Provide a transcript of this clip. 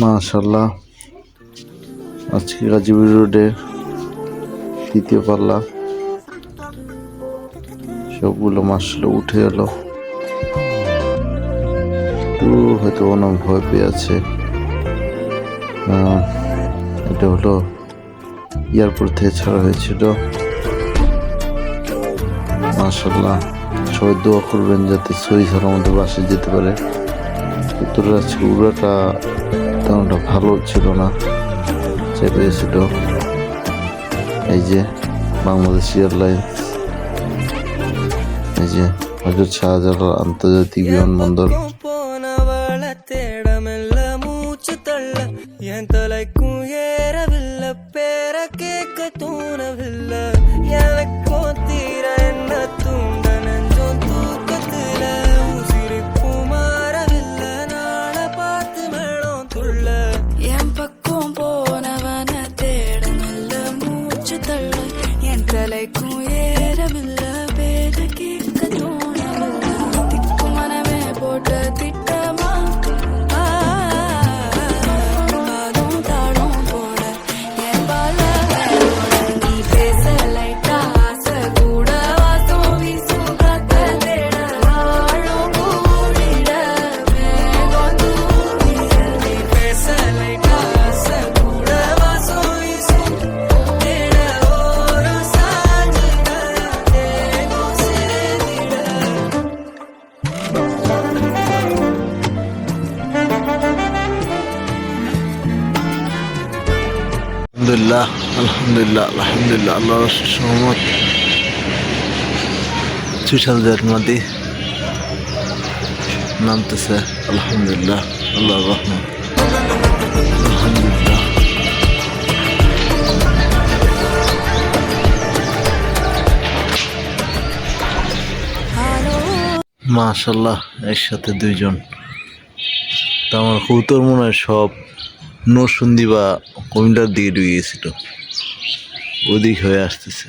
মাশাল্লাহ আজকে গাজীপুর রোডে তৃতীয় পাল্লা। সবগুলো মাসগুলো উঠে একটু হয়তো অনেক ভয় পেয়ে আছে। এটা হলো এয়ারপোর্ট থেকে ছাড়া হয়েছিল। মাশাল্লাহ সবাই দোয়া করবেন যাতে সহি সালামতে বাসে যেতে পারে। উত্তর আজকে উড়াটা তেমনটা ভালো ছিল না। চেপে এসেছিল এই যে বাংলাদেশ এয়ারলাইন্স। এই যে হজরত শাহজালাল আন্তর্জাতিক বিমানবন্দর। আলহামদুলিল্লাহ আলহামদুলিল্লাহ আলহামদুলিল্লাহ আল্লাহ সহমত সুশালদের নদী নামতেছে আলহামদুলিল্লাহ আল্লাহ রহমান মাশাল্লাহ একসাথে দুইজন। তা আমার কৌতর মনে হয় সব নরসুন্দি বা কুমিল্লার দিকে ঢুকে গেছিল। ওদিক হয়ে আসতেছে।